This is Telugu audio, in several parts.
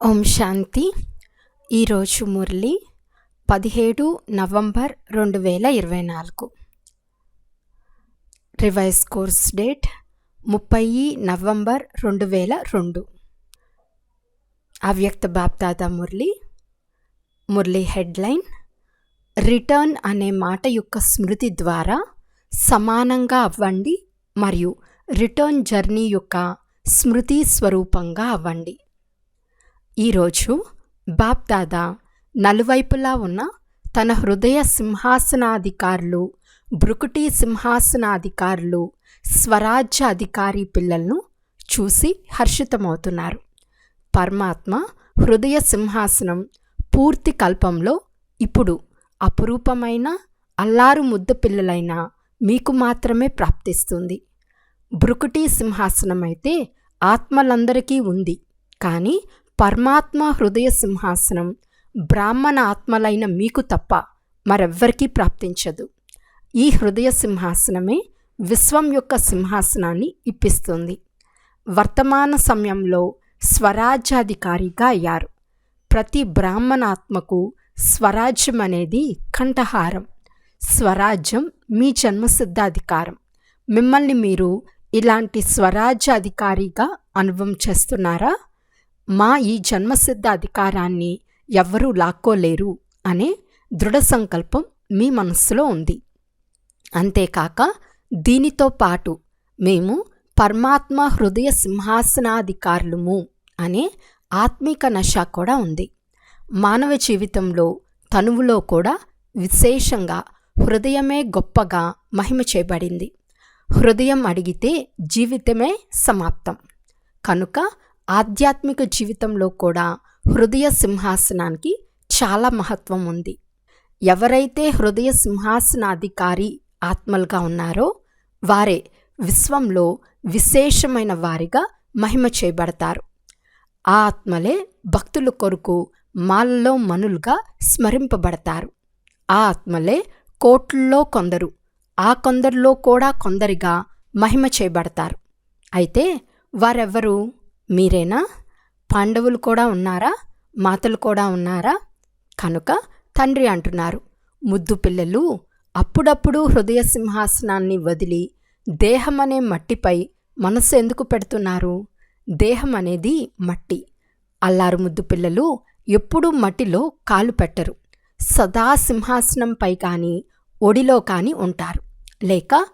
ఓం శాంతి. ఈరోజు మురళి పదిహేడు నవంబర్ రెండు వేల ఇరవై నాలుగు. రివైజ్ కోర్స్ డేట్ ముప్పై నవంబర్ రెండు వేల రెండు. అవ్యక్త బాప్దాదా మురళి మురళి హెడ్లైన్ రిటర్న్ అనే మాట యొక్క స్మృతి ద్వారా సమానంగా అవ్వండి మరియు రిటర్న్ జర్నీ యొక్క స్మృతి స్వరూపంగా అవ్వండి. ఈరోజు బాప్దాదా నలువైపులా ఉన్న తన హృదయ సింహాసనాధికారులు బ్రుకుటి సింహాసనాధికారులు స్వరాజ్య అధికారి పిల్లలను చూసి హర్షితమవుతున్నారు. పరమాత్మ హృదయ సింహాసనం పూర్తి కల్పంలో ఇప్పుడు అపురూపమైన అల్లారు ముద్ద పిల్లలైన మీకు మాత్రమే ప్రాప్తిస్తుంది. బ్రుకుటి సింహాసనం అయితే ఆత్మలందరికీ ఉంది. కానీ పరమాత్మ హృదయ సింహాసనం బ్రాహ్మణ ఆత్మలైన మీకు తప్ప మరెవ్వరికీ ప్రాప్తించదు. ఈ హృదయ సింహాసనమే విశ్వం యొక్క సింహాసనాన్ని ఇప్పిస్తుంది. వర్తమాన సమయంలో స్వరాజ్యాధికారిగా అయ్యారు. ప్రతి బ్రాహ్మణాత్మకు స్వరాజ్యం అనేది కంఠహారం. స్వరాజ్యం మీ జన్మసిద్ధాధికారం. మిమ్మల్ని మీరు ఇలాంటి స్వరాజ్యాధికారిగా అనుభవం చేస్తున్నారా? మా ఈ జన్మసిద్ధ అధికారాన్ని ఎవ్వరూ లాక్కోలేరు అనే దృఢ సంకల్పం మీ మనస్సులో ఉంది. అంతేకాక దీనితో పాటు మేము పరమాత్మ హృదయ సింహాసనాధికారులము అనే ఆత్మిక నశ కూడా ఉంది. మానవ జీవితంలో తనువులో కూడా విశేషంగా హృదయమే గొప్పగా మహిమ చేయబడింది. హృదయం అడిగితే జీవితమే సమాప్తం. కనుక ఆధ్యాత్మిక జీవితంలో కూడా హృదయ సింహాసనానికి చాలా మహత్వం ఉంది. ఎవరైతే హృదయ సింహాసనాధికారి ఆత్మలుగా ఉన్నారో వారే విశ్వంలో విశేషమైన వారిగా మహిమ చేయబడతారు. ఆ ఆత్మలే భక్తుల కొరకు మాలలో మనులుగా స్మరింపబడతారు. ఆ ఆత్మలే కోట్లలో కొందరు ఆ కొందరిలో కూడా కొందరిగా మహిమ చేయబడతారు. అయితే వారెవరు? మీరేనా? పాండవులు కూడా ఉన్నారా? మాతలు కూడా ఉన్నారా? కనుక తండ్రి అంటున్నారు. ముద్దు పిల్లలు అప్పుడప్పుడు హృదయ సింహాసనాన్ని వదిలి దేహం అనే మట్టిపై మనసు ఎందుకు పెడుతున్నారు? దేహం అనేది మట్టి. అల్లారు ముద్దు పిల్లలు ఎప్పుడూ మట్టిలో కాలు పెట్టరు. సదా సింహాసనంపై కానీ ఒడిలో కానీ ఉంటారు. లేక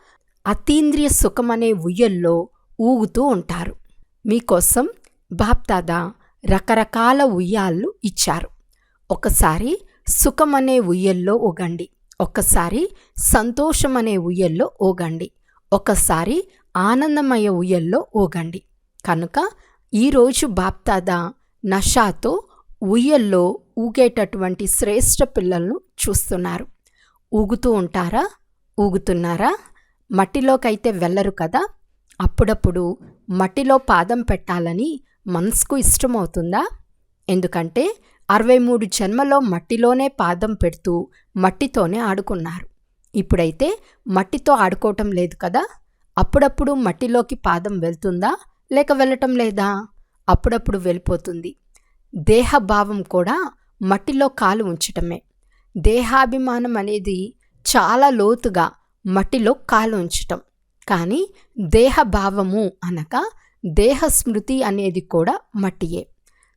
అతీంద్రియ సుఖమనే ఉయ్యల్లో ఊగుతూ ఉంటారు. మీకోసం బాప్దాదా రకరకాల ఉయ్యాళ్ళు ఇచ్చారు. ఒకసారి సుఖమనే ఉయ్యల్లో ఊగండి ఒకసారి సంతోషమనే ఉయ్యల్లో ఊగండి ఒకసారి ఆనందమయ ఉయ్యల్లో ఊగండి కనుక ఈరోజు బాప్తాదా నషాతో ఉయ్యల్లో ఊగేటటువంటి శ్రేష్ఠ పిల్లలను చూస్తున్నారు. ఊగుతూ ఉంటారా? ఊగుతున్నారా? మట్టిలోకైతే వెళ్ళరు కదా? అప్పుడప్పుడు మట్టిలో పాదం పెట్టాలని మనసుకు ఇష్టమవుతుందా? ఎందుకంటే అరవై మూడు జన్మలో మట్టిలోనే పాదం పెడుతూ మట్టితోనే ఆడుకున్నారు. ఇప్పుడైతే మట్టితో ఆడుకోవటం లేదు కదా? అప్పుడప్పుడు మట్టిలోకి పాదం వెళ్తుందా? లేక వెళ్ళటం లేదా? అప్పుడప్పుడు వెళ్ళిపోతుంది. దేహభావం కూడా మట్టిలో కాలు ఉంచటమే. దేహాభిమానం అనేది చాలా లోతుగా మట్టిలో కాలు ఉంచటం. కానీ దేహభావము అనగా దేహ స్మృతి అనేది కూడా మట్టియే.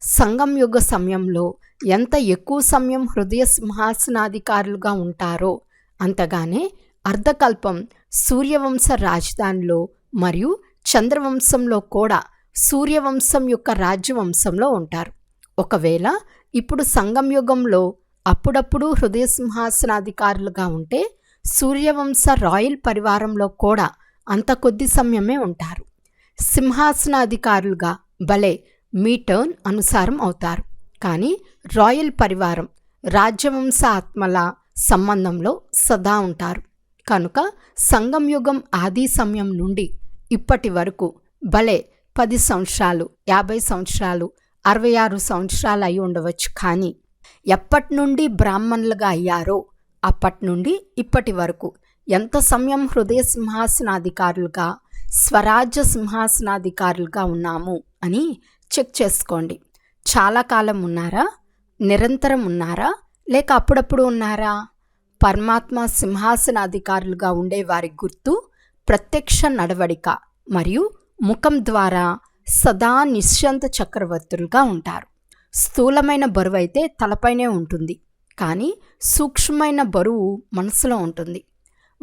సంగం యుగ సమయంలో ఎంత ఎక్కువ సమయం హృదయ సింహాసనాధికారులుగా ఉంటారో అంతగానే అర్ధకల్పం సూర్యవంశ రాజధానిలో మరియు చంద్రవంశంలో కూడా సూర్యవంశం యొక్క రాజ్యవంశంలో ఉంటారు. ఒకవేళ ఇప్పుడు సంగం యుగంలో అప్పుడప్పుడు హృదయ సింహాసనాధికారులుగా ఉంటే సూర్యవంశ రాయల్ పరివారంలో కూడా అంత కొద్ది సమయమే ఉంటారు. సింహాసనాధికారులుగా భలే మీ టర్న్ అనుసారం అవుతారు. కానీ రాయల్ పరివారం రాజ్యవంశ ఆత్మల సంబంధంలో సదా ఉంటారు. కనుక సంగం యుగం ఆది సమయం నుండి ఇప్పటి వరకు భలే పది సంవత్సరాలు యాభై సంవత్సరాలు అరవై ఆరు సంవత్సరాలు అయి ఉండవచ్చు. కానీ ఎప్పటి నుండి బ్రాహ్మణులుగా అయ్యారో అప్పటి నుండి ఇప్పటి వరకు ఎంత సమయం హృదయ సింహాసనాధికారులుగా స్వరాజ్య సింహాసనాధికారులుగా ఉన్నాము అని చెక్ చేసుకోండి. చాలా కాలం ఉన్నారా? నిరంతరం ఉన్నారా? లేక అప్పుడప్పుడు ఉన్నారా? పరమాత్మ సింహాసనాధికారులుగా ఉండే వారి గుర్తు ప్రత్యక్ష నడవడిక మరియు ముఖం ద్వారా సదా నిశ్చంత చక్రవర్తులుగా ఉంటారు. స్థూలమైన బరువు అయితే తలపైనే ఉంటుంది కానీ సూక్ష్మమైన బరువు మనసులో ఉంటుంది.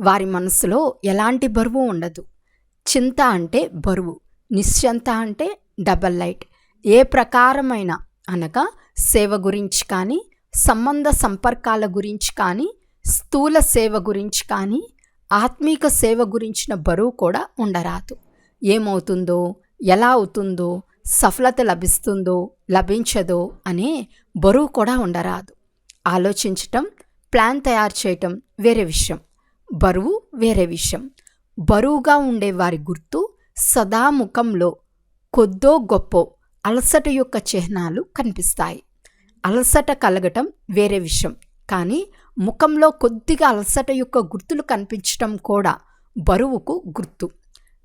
వారి మనసులో ఎలాంటి బరువు ఉండదు. చింత అంటే బరువు నిశ్చంత అంటే డబల్ లైట్. ఏ ప్రకారమైన అనగా సేవ గురించి కానీ సంబంధ సంపర్కాల గురించి కానీ స్థూల సేవ గురించి కానీ ఆత్మీక సేవ గురించిన బరువు కూడా ఉండరాదు. ఏమవుతుందో ఎలా అవుతుందో సఫలత లభిస్తుందో లభించదో అనే బరువు కూడా ఉండరాదు. ఆలోచించటం ప్లాన్ తయారు చేయటం వేరే విషయం. బరువు వేరే విషయం. బరువుగా ఉండే వారి గుర్తు సదా ముఖంలో కొద్దో గొప్పో అలసట యొక్క చిహ్నాలు కనిపిస్తాయి. అలసట కలగటం వేరే విషయం. కానీ ముఖంలో కొద్దిగా అలసట యొక్క గుర్తులు కనిపించటం కూడా బరువుకు గుర్తు.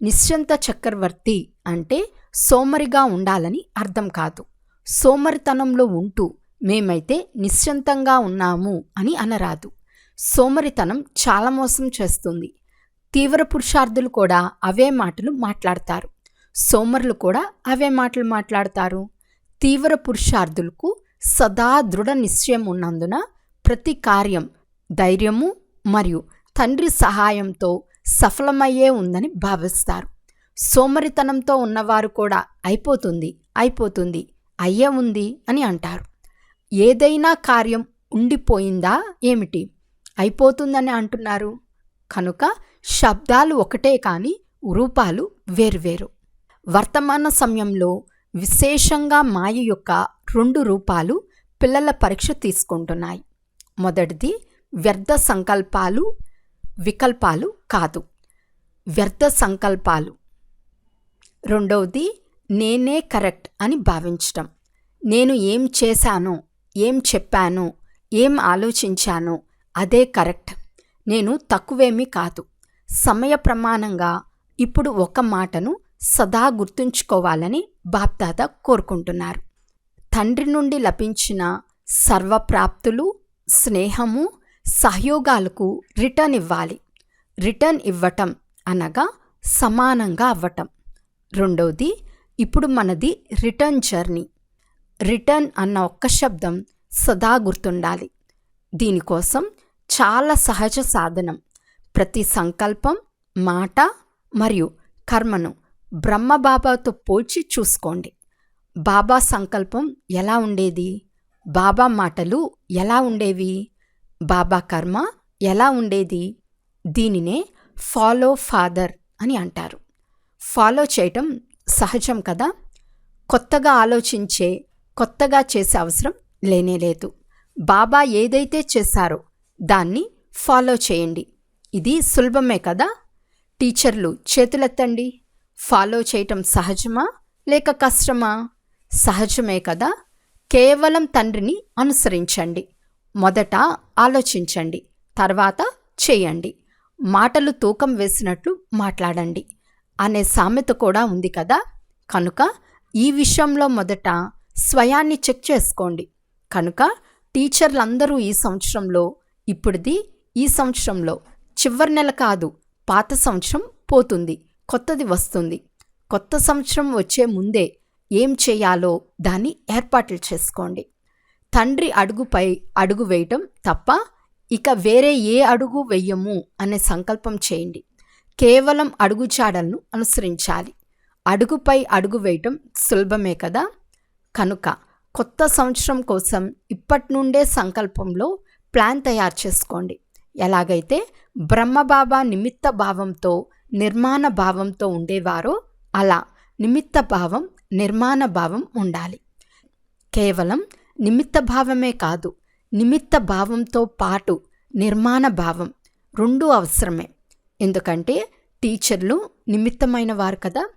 నిశ్చంత చక్రవర్తి అంటే సోమరిగా ఉండాలని అర్థం కాదు. సోమరితనంలో ఉంటూ మేమైతే నిశ్చంతంగా ఉన్నాము అని అనరాదు. సోమరితనం చాలా మోసం చేస్తుంది. తీవ్ర పురుషార్థులు కూడా అవే మాటలు మాట్లాడతారు. సోమరులు కూడా అవే మాటలు మాట్లాడతారు. తీవ్ర పురుషార్థులకు సదా దృఢ నిశ్చయం ఉన్నందున ప్రతి కార్యం ధైర్యము మరియు తండ్రి సహాయంతో సఫలమయ్యే ఉందని భావిస్తారు. సోమరితనంతో ఉన్నవారు కూడా అయిపోతుంది అయిపోతుంది అయ్యే ఉంది అని అంటారు. ఏదైనా కార్యం ఉండిపోయిందా ఏమిటి? అయిపోతుందని అంటున్నారు. కనుక శబ్దాలు ఒకటే కానీ రూపాలు వేర్వేరు. వర్తమాన సమయంలో విశేషంగా మాయ యొక్క రెండు రూపాలు పిల్లల పరీక్ష తీసుకుంటున్నాయి. మొదటిది వ్యర్థ సంకల్పాలు వికల్పాలు కాదు. వ్యర్థ సంకల్పాలు. రెండవది నేనే కరెక్ట్ అని భావించటం. నేను ఏం చేశానో ఏం చెప్పానో ఏం ఆలోచించానో అదే కరెక్ట్. నేను తక్కువేమీ కాదు. సమయ ప్రమాణంగా ఇప్పుడు ఒక మాటను సదా గుర్తుంచుకోవాలని బాప్దాద కోరుకుంటున్నారు. తండ్రి నుండి లభించిన సర్వప్రాప్తులు స్నేహము సహయోగాలకు రిటర్న్ ఇవ్వాలి. రిటర్న్ ఇవ్వటం అనగా సమానంగా అవ్వటం. రెండవది ఇప్పుడు మనది రిటర్న్ జర్నీ. రిటర్న్ అన్న ఒక్క శబ్దం సదా గుర్తుండాలి. దీనికోసం చాలా సహజ సాధనం. ప్రతి సంకల్పం మాట మరియు కర్మను బ్రహ్మబాబాతో పోల్చి చూసుకోండి. బాబా సంకల్పం ఎలా ఉండేది? బాబా మాటలు ఎలా ఉండేవి? బాబా కర్మ ఎలా ఉండేది? దీనినే ఫాలో ఫాదర్ అని అంటారు. ఫాలో చేయటం సహజం కదా? కొత్తగా ఆలోచించే కొత్తగా చేసే అవసరం లేనేలేదు బాబా ఏదైతే చేశారో దాన్ని ఫాలో చేయండి. ఇది సులభమే కదా? టీచర్లు చేతులెత్తండి. ఫాలో చేయటం సహజమా? లేక కష్టమా? సహజమే కదా? కేవలం తండ్రిని అనుసరించండి. మొదట ఆలోచించండి. తర్వాత చేయండి. మాటలు తూకం వేసినట్లు మాట్లాడండి. అనే సామెత కూడా ఉంది కదా? కనుక ఈ విషయంలో మొదట స్వయాన్ని చెక్ చేసుకోండి. కనుక టీచర్లందరూ ఈ సంవత్సరంలో ఇప్పుడుది ఈ సంవత్సరంలో. చివరి నెల కాదు పాత సంవత్సరం పోతుంది కొత్తది వస్తుంది. కొత్త సంవత్సరం వచ్చే ముందే ఏం చేయాలో దాన్ని ఏర్పాట్లు చేసుకోండి. తండ్రి అడుగుపై అడుగు వేయటం తప్ప ఇక వేరే ఏ అడుగు వెయ్యము అనే సంకల్పం చేయండి. కేవలం అడుగుచాడలను అనుసరించాలి. అడుగుపై అడుగు వేయటం సులభమే కదా? కనుక కొత్త సంవత్సరం కోసం ఇప్పటి నుండే సంకల్పంలో ప్లాన్ తయారు చేసుకోండి. ఎలాగైతే బ్రహ్మబాబా నిమిత్త భావంతో నిర్మాణ భావంతో ఉండేవారో అలా నిమిత్త భావం నిర్మాణ భావం ఉండాలి. కేవలం నిమిత్త భావమే కాదు నిమిత్త భావంతో పాటు నిర్మాణ భావం రెండూ అవసరమే. ఎందుకంటే టీచర్లు నిమిత్తమైన వారు కదా.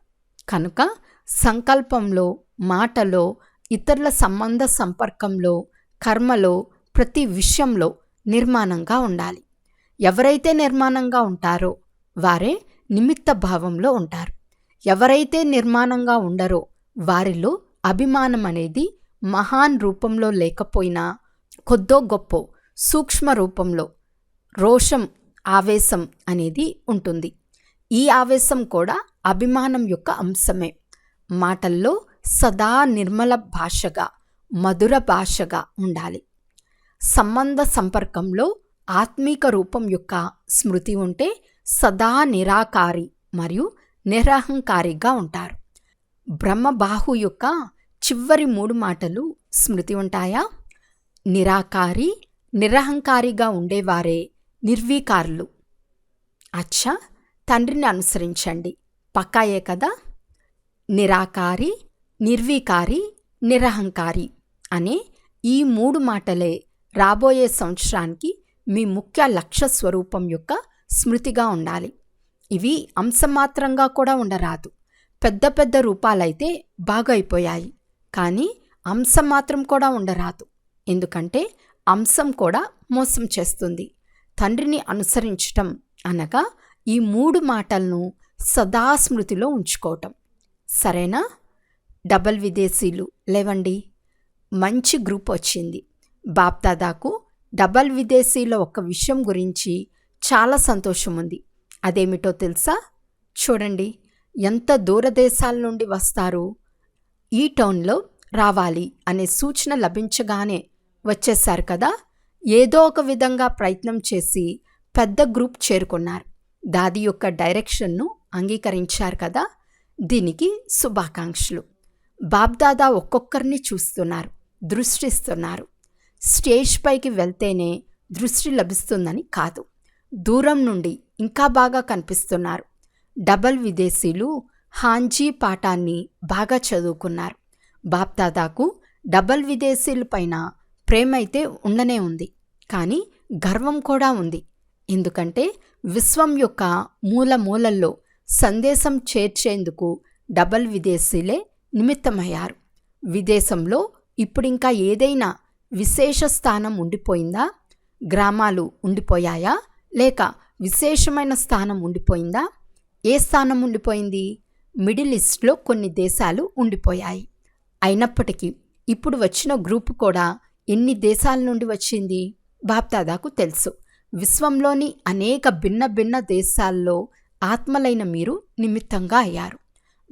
కనుక సంకల్పంలో మాటలో ఇతరుల సంబంధ సంపర్కంలో కర్మలో ప్రతి విషయంలో నిర్మాణంగా ఉండాలి. ఎవరైతే నిర్మాణంగా ఉంటారో వారే నిమిత్త భావంలో ఉంటారు. ఎవరైతే నిర్మాణంగా ఉండరో వారిలో అభిమానం అనేది మహాన్ రూపంలో లేకపోయినా కొద్దో గొప్ప సూక్ష్మ రూపంలో రోషం ఆవేశం అనేది ఉంటుంది. ఈ ఆవేశం కూడా అభిమానం యొక్క అంశమే. మాటల్లో సదా నిర్మల భాషగా మధుర భాషగా ఉండాలి. సంబంధ సంపర్కంలో ఆత్మీక రూపం యొక్క స్మృతి ఉంటే సదా నిరాకారి మరియు నిరహంకారిగా ఉంటారు. బ్రహ్మబాహు యొక్క చివరి మూడు మాటలు స్మృతి ఉంటాయా? నిరాకారి నిరహంకారిగా ఉండేవారే నిర్వీకారులు. అచ్చా తండ్రిని అనుసరించండి. పక్కాయే కదా? నిరాకారి నిర్వీకారి నిరహంకారి అనే ఈ మూడు మాటలే రాబోయే సంవత్సరానికి మీ ముఖ్య లక్ష్య స్వరూపం యొక్క స్మృతిగా ఉండాలి. ఇవి అంశమాత్రంగా కూడా ఉండరాదు. పెద్ద పెద్ద రూపాలైతే బాగా అయిపోయాయి కానీ అంశం మాత్రం కూడా ఉండరాదు. ఎందుకంటే అంశం కూడా మోసం చేస్తుంది. తండ్రిని అనుసరించటం అనగా ఈ మూడు మాటలను సదా స్మృతిలో ఉంచుకోవటం. సరేనా? డబల్ విదేశీలు లేవండి. మంచి గ్రూప్ వచ్చింది. బాప్దాదాకు డబల్ విదేశీలో ఒక విషయం గురించి చాలా సంతోషం ఉంది అదేమిటో తెలుసా? చూడండి ఎంత దూరదేశాల నుండి వస్తారు? ఈ టౌన్లో రావాలి అనే సూచన లభించగానే వచ్చేశారు కదా? ఏదో ఒక విధంగా ప్రయత్నం చేసి పెద్ద గ్రూప్ చేరుకున్నారు. దాది యొక్క డైరెక్షన్ను అంగీకరించారు కదా? దీనికి శుభాకాంక్షలు. బాబ్దాదా ఒక్కొక్కరిని చూస్తున్నారు దృష్టిస్తున్నారు. స్టేజ్ పైకి వెళ్తేనే దృష్టి లభిస్తుందని కాదు. దూరం నుండి ఇంకా బాగా కనిపిస్తున్నారు. డబల్ విదేశీలు హాంజీ పాఠాన్ని బాగా చదువుకున్నారు. బాప్దాదాకు డబల్ విదేశీల పైన ప్రేమైతే ఉండనే ఉంది. కానీ గర్వం కూడా ఉంది. ఎందుకంటే విశ్వం యొక్క మూల మూలల్లో సందేశం చేర్చేందుకు డబల్ విదేశీలే నిమిత్తమయ్యారు. విదేశంలో ఇప్పుడింకా ఏదైనా విశేష స్థానం ఉండిపోయిందా? గ్రామాలు ఉండిపోయాయా? లేక విశేషమైన స్థానం ఉండిపోయిందా? ఏ స్థానం ఉండిపోయింది? మిడిల్ ఈస్ట్లో కొన్ని దేశాలు ఉండిపోయాయి. అయినప్పటికీ ఇప్పుడు వచ్చిన గ్రూప్ కూడా ఎన్ని దేశాల నుండి వచ్చింది? బాప్దాదాకు తెలుసు. విశ్వంలోని అనేక భిన్న భిన్న దేశాల్లో ఆత్మలైన మీరు నిమిత్తంగా అయ్యారు.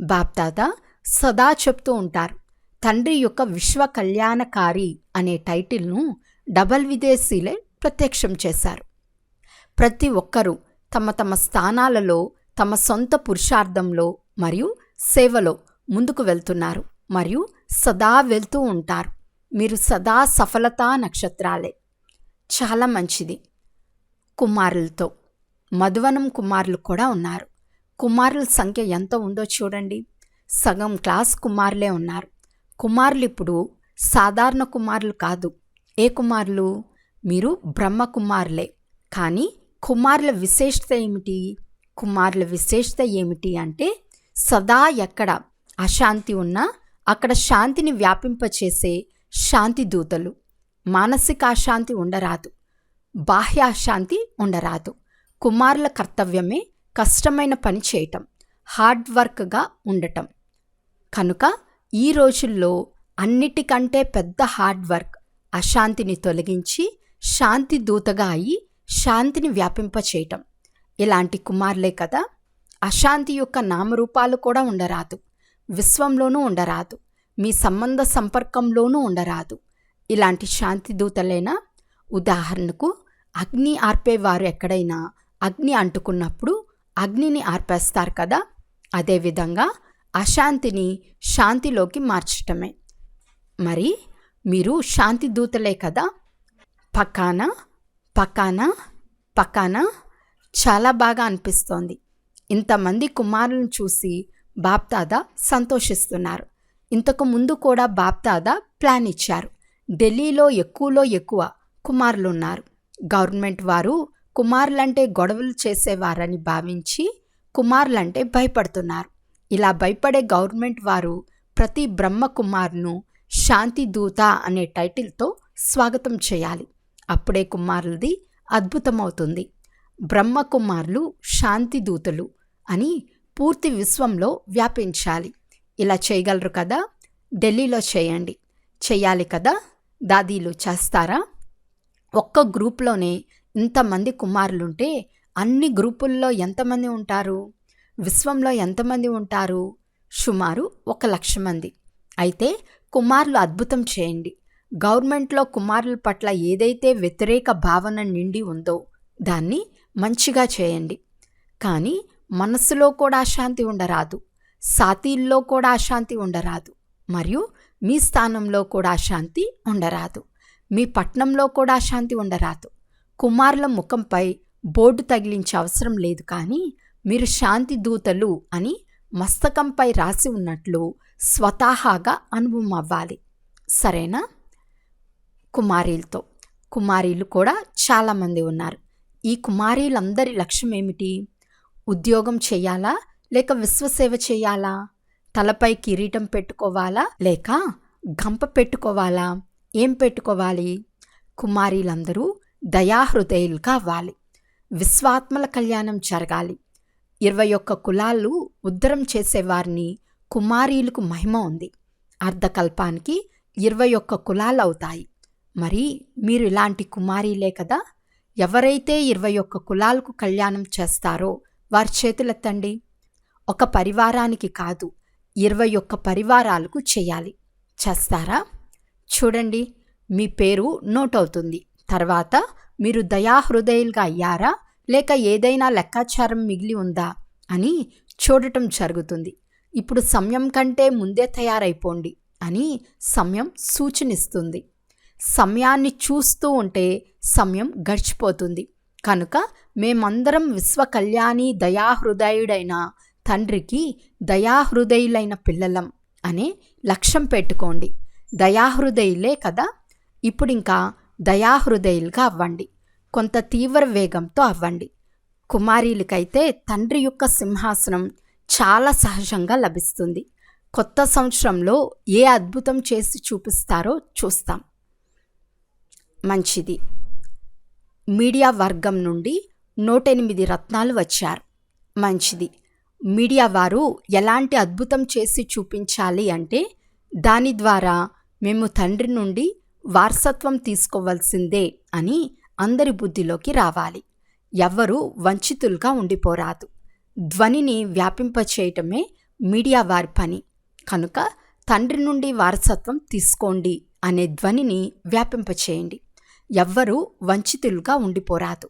బాప్దాదా సదా చెప్తూ ఉంటారు. తండ్రి యొక్క విశ్వ కళ్యాణకారి అనే టైటిల్ను డబల్ విదేశీలే ప్రత్యక్షం చేశారు. ప్రతి ఒక్కరూ తమ తమ స్థానాలలో తమ సొంత పురుషార్థంలో మరియు సేవలో ముందుకు వెళ్తున్నారు మరియు సదా వెళ్తూ ఉంటారు. మీరు సదా సఫలతా నక్షత్రాలే. చాలా మంచిది. కుమారులతో మధువనం కుమారులు కూడా ఉన్నారు. కుమారుల సంఖ్య ఎంత ఉందో చూడండి. సగం క్లాస్ కుమారులే ఉన్నారు. కుమారులు ఇప్పుడు సాధారణ కుమారులు కాదు. ఏ కుమారులు? మీరు బ్రహ్మ కుమారులే కానీ కుమారుల విశేషత ఏమిటి? కుమారుల విశేషత ఏమిటి అంటే సదా ఎక్కడ అశాంతి ఉన్నా అక్కడ శాంతిని వ్యాపింపచేసే శాంతి దూతలు. మానసిక అశాంతి ఉండరాదు. బాహ్య అశాంతి ఉండరాదు. కుమారుల కర్తవ్యమే కష్టమైన పని చేయటం. హార్డ్ వర్క్గా ఉండటం. కనుక ఈ రోజుల్లో అన్నిటికంటే పెద్ద హార్డ్ వర్క్ అశాంతిని తొలగించి శాంతి దూతగా అయి శాంతిని వ్యాపింపచేయటం. ఇలాంటి కుమారులే కదా. అశాంతి యొక్క నామరూపాలు కూడా ఉండరాదు. విశ్వంలోనూ ఉండరాదు. మీ సంబంధ సంపర్కంలోనూ ఉండరాదు. ఇలాంటి శాంతి దూతలేనా? ఉదాహరణకు అగ్ని ఆర్పేవారు ఎక్కడైనా అగ్ని అంటుకున్నప్పుడు అగ్నిని ఆర్పేస్తారు కదా. అదేవిధంగా అశాంతిని శాంతిలోకి మార్చటమే. మరి మీరు శాంతి దూతలే కదా? పక్కాన పక్కాన పక్కాన చాలా బాగా అనిపిస్తోంది. ఇంతమంది కుమారులను చూసి బాప్దాదా సంతోషిస్తున్నారు. ఇంతకు ముందు కూడా బాప్దాదా ప్లాన్ ఇచ్చారు. ఢిల్లీలో ఎక్కువలో ఎక్కువ కుమారులు ఉన్నారు గవర్నమెంట్ వారు కుమారులంటే గొడవలు చేసేవారని భావించి కుమారులంటే భయపడుతున్నారు. ఇలా భయపడే గవర్నమెంట్ వారు ప్రతి బ్రహ్మకుమార్ను శాంతి దూత అనే టైటిల్తో స్వాగతం చేయాలి. అప్పుడే కుమారులది అద్భుతమవుతుంది. బ్రహ్మ కుమారులు శాంతి దూతలు అని పూర్తి విశ్వంలో వ్యాపించాలి. ఇలా చేయగలరు కదా? ఢిల్లీలో చేయండి. చేయాలి కదా? దాదీలు చేస్తారా? ఒక్క గ్రూప్లోనే ఇంతమంది కుమారులుంటే అన్ని గ్రూపుల్లో ఎంతమంది ఉంటారు? విశ్వంలో ఎంతమంది ఉంటారు? సుమారు ఒక లక్ష మంది. అయితే కుమారులు అద్భుతం చేయండి. గవర్నమెంట్లో కుమారుల పట్ల ఏదైతే వ్యతిరేక భావన నిండి ఉందో దాన్ని మంచిగా చేయండి. కానీ మనస్సులో కూడా అశాంతి ఉండరాదు. సాతీల్లో కూడా అశాంతి ఉండరాదు. మరియు మీ స్థానంలో కూడా అశాంతి ఉండరాదు. మీ పట్నంలో కూడా అశాంతి ఉండరాదు. కుమారుల ముఖంపై బోర్డు తగిలించే అవసరం లేదు కానీ మీరు శాంతి దూతలు అని మస్తకంపై రాసి ఉన్నట్లు స్వతహాగా అనుభవం అవ్వాలి. సరేనా? కుమారీలతో. కుమారీలు కూడా చాలామంది ఉన్నారు. ఈ కుమారీలందరి లక్ష్యం ఏమిటి ఉద్యోగం చేయాలా? లేక విశ్వసేవ చేయాలా? తలపై కిరీటం పెట్టుకోవాలా? లేక గంప పెట్టుకోవాలా? ఏం పెట్టుకోవాలి? కుమారీలందరూ దయాహృదయులుగా అవ్వాలి. విశ్వాత్మల కళ్యాణం జరగాలి. ఇరవై ఒక్క కులాలు ఉద్ధరం చేసేవారిని కుమారీలకు మహిమ ఉంది. అర్ధకల్పానికి ఇరవై ఒక్క కులాలు అవుతాయి. మరి మీరు ఇలాంటి కుమారీలే కదా? ఎవరైతే ఇరవై ఒక్క కులాలకు కళ్యాణం చేస్తారో వారి చేతులెత్తండి. ఒక పరివారానికి కాదు ఇరవై ఒక్క పరివారాలకు చేయాలి. చేస్తారా? చూడండి మీ పేరు నోట్ అవుతుంది తర్వాత మీరు దయాహృదయులుగా అయ్యారా? లేక ఏదైనా లెక్కాచారం మిగిలి ఉందా అని చూడటం జరుగుతుంది. ఇప్పుడు సమయం కంటే ముందే తయారైపోండి అని సమయం సూచనిస్తుంది. సమయాన్ని చూస్తూ ఉంటే సమయం గడిచిపోతుంది. కనుక మేమందరం విశ్వ కళ్యాణి దయాహృదయుడైన తండ్రికి దయాహృదయులైన పిల్లలం అనే లక్ష్యం పెట్టుకోండి. దయాహృదయులే కదా. ఇప్పుడింకా దయాహృదయులుగా అవ్వండి. కొంత తీవ్ర వేగంతో అవ్వండి. కుమారీలకైతే తండ్రి యొక్క సింహాసనం చాలా సహజంగా లభిస్తుంది. కొత్త సంవత్సరంలో ఏ అద్భుతం చేసి చూపిస్తారో చూస్తాం. మంచిది. మీడియా వర్గం నుండి నూట ఎనిమిది రత్నాలు వచ్చారు. మంచిది. మీడియా వారు ఎలాంటి అద్భుతం చేసి చూపించాలి అంటే దాని ద్వారా మేము తండ్రి నుండి వారసత్వం తీసుకోవాల్సిందే అని అందరి బుద్ధిలోకి రావాలి. ఎవ్వరూ వంచితులుగా ఉండిపోరాదు. ధ్వనిని వ్యాపింపచేయటమే మీడియా వారి పని. కనుక తండ్రి నుండి వారసత్వం తీసుకోండి అనే ధ్వనిని వ్యాపింపచేయండి. ఎవ్వరూ వంచితులుగా ఉండిపోరాదు.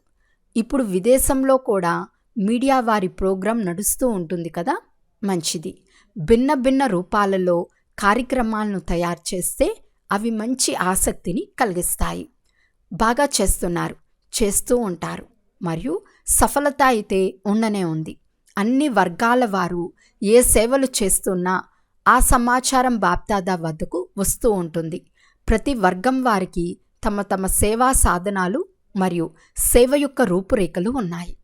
ఇప్పుడు విదేశంలో కూడా మీడియా వారి ప్రోగ్రాం నడుస్తూ ఉంటుంది కదా? మంచిది. భిన్న భిన్న రూపాలలో కార్యక్రమాలను తయారు చేస్తే అవి మంచి ఆసక్తిని కలిగిస్తాయి. బాగా చేస్తున్నారు చేస్తూ ఉంటారు. మరియు సఫలత అయితే ఉండనే ఉంది. అన్ని వర్గాల వారు ఏ సేవలు చేస్తున్నా ఆ సమాచారం బాప్తాదా వద్దకు వస్తూ ఉంటుంది. ప్రతి వర్గం వారికి తమ తమ సేవా సాధనాలు మరియు సేవ యొక్క రూపురేఖలు ఉన్నాయి.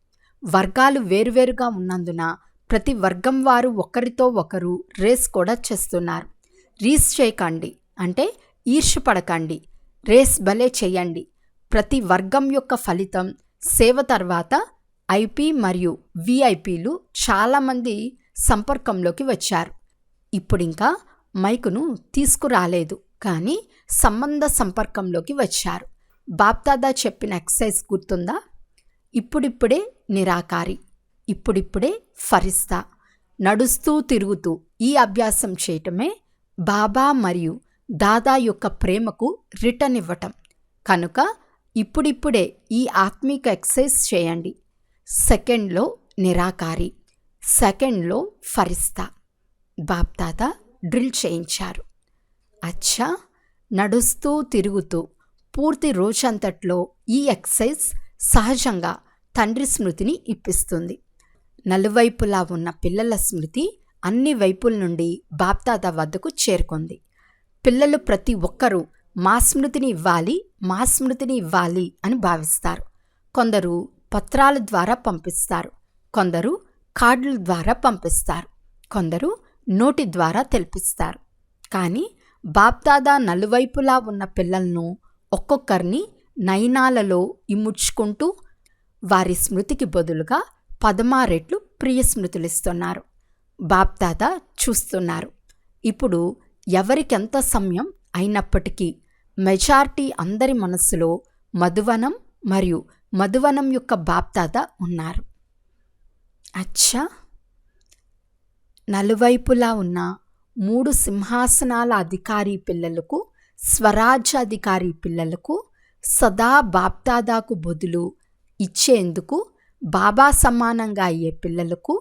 వర్గాలు వేరువేరుగా ఉన్నందున ప్రతి వర్గం వారు ఒకరితో ఒకరు రేస్ కూడా చేస్తున్నారు. రీస్ చేయకండి అంటే ఈర్ష్యపడకండి. రేస్ భలే చేయండి. ప్రతి వర్గం యొక్క ఫలితం సేవ తర్వాత ఐపీ మరియు విఐపీలు చాలామంది సంపర్కంలోకి వచ్చారు. ఇప్పుడింకా మైకును తీసుకురాలేదు కానీ సంబంధ సంపర్కంలోకి వచ్చారు. బాప్దాదా చెప్పిన ఎక్సైజ్ గుర్తుందా? ఇప్పుడిప్పుడే నిరాకారి ఇప్పుడిప్పుడే ఫరిస్తా. నడుస్తూ తిరుగుతూ ఈ అభ్యాసం చేయటమే బాబా మరియు దాదా యొక్క ప్రేమకు రిటర్న్ ఇవ్వటం. కనుక ఇప్పుడిప్పుడే ఈ ఆత్మీక ఎక్సైజ్ చేయండి. సెకండ్లో నిరాకారి సెకండ్లో ఫరిస్తా. బాప్తాత డ్రిల్ చేయించారు. అచ్చా! నడుస్తూ తిరుగుతూ పూర్తి రోజంతట్లో ఈ ఎక్సైజ్ సహజంగా తండ్రి స్మృతిని ఇప్పిస్తుంది. నలువైపులా ఉన్న పిల్లల స్మృతి అన్ని వైపుల నుండి బాప్తాత వద్దకు చేరుకుంది. పిల్లలు ప్రతి ఒక్కరూ మా స్మృతిని ఇవ్వాలి మా స్మృతిని ఇవ్వాలి అని భావిస్తారు. కొందరు పత్రాల ద్వారా పంపిస్తారు. కొందరు కార్డుల ద్వారా పంపిస్తారు. కొందరు నోటి ద్వారా తెలిపిస్తారు. కానీ బాప్దాదా నలువైపులా ఉన్న పిల్లలను ఒక్కొక్కరిని నయనాలలో ఇముడ్చుకుంటూ వారి స్మృతికి బదులుగా పదమారెట్లు ప్రియ స్మృతులిస్తున్నారు. బాప్దాదా చూస్తున్నారు. ఇప్పుడు ఎవరికెంత సమయం అయినప్పటికీ మెజార్టీ అందరి మనస్సులో మధువనం మరియు మధువనం యొక్క బాప్తాత ఉన్నారు. అచ్చా! నలువైపులా ఉన్న మూడు సింహాసనాల అధికారి పిల్లలకు స్వరాజ్యాధికారి పిల్లలకు సదా బాప్దాదాకు బదులు ఇచ్చేందుకు బాబా సమానంగా అయ్యే పిల్లలకు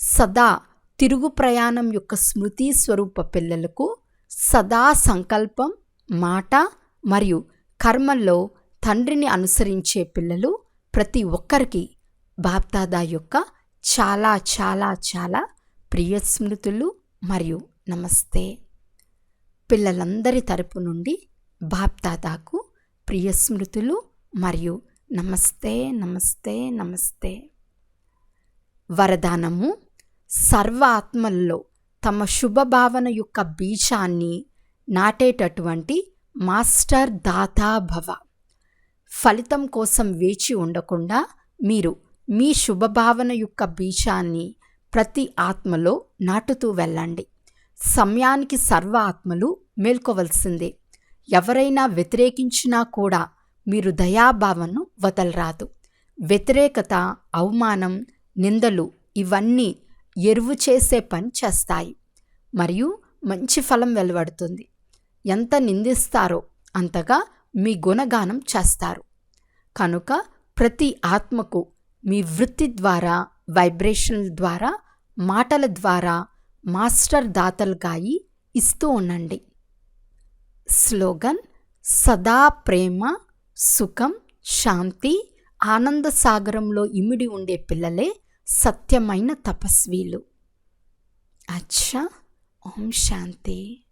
సదా తిరుగు ప్రయాణం యొక్క స్మృతి స్వరూప పిల్లలకు సదా సంకల్పం మాట మరియు కర్మల్లో తండ్రిని అనుసరించే పిల్లలు ప్రతి ఒక్కరికి బాప్దాదా యొక్క చాలా చాలా చాలా ప్రియ స్మృతులు మరియు నమస్తే. పిల్లలందరి తరపు నుండి బాప్దాదాకు ప్రియ స్మృతులు మరియు నమస్తే నమస్తే నమస్తే. వరదానము సర్వ ఆత్మల్లో తమ శుభభావన యొక్క బీజాన్ని నాటేటటువంటి మాస్టర్ దాతా భవ. ఫలితం కోసం వేచి ఉండకుండా మీరు మీ శుభభావన యొక్క బీజాన్ని ప్రతి ఆత్మలో నాటుతూ వెళ్ళండి. సమయానికి సర్వ ఆత్మలు మేల్కోవలసిందే. ఎవరైనా వ్యతిరేకించినా కూడా మీరు దయాభావను వదలరాదు. వ్యతిరేకత అవమానం నిందలు ఇవన్నీ ఎరువు చేసే పని చేస్తాయి. మరియు మంచి ఫలం వెలువడుతుంది. ఎంత నిందిస్తారో అంతగా మీ గుణగానం చేస్తారు. కనుక ప్రతి ఆత్మకు మీ వృత్తి ద్వారా వైబ్రేషన్ల ద్వారా మాటల ద్వారా మాస్టర్ దాతలుగాయి ఇస్తూ ఉండండి. స్లోగన్ సదా ప్రేమ సుఖం శాంతి ఆనంద సాగరంలో ఇమిడి ఉండే పిల్లలే సత్యమైన తపస్వీలు. అచ్చా ఓం శాంతి.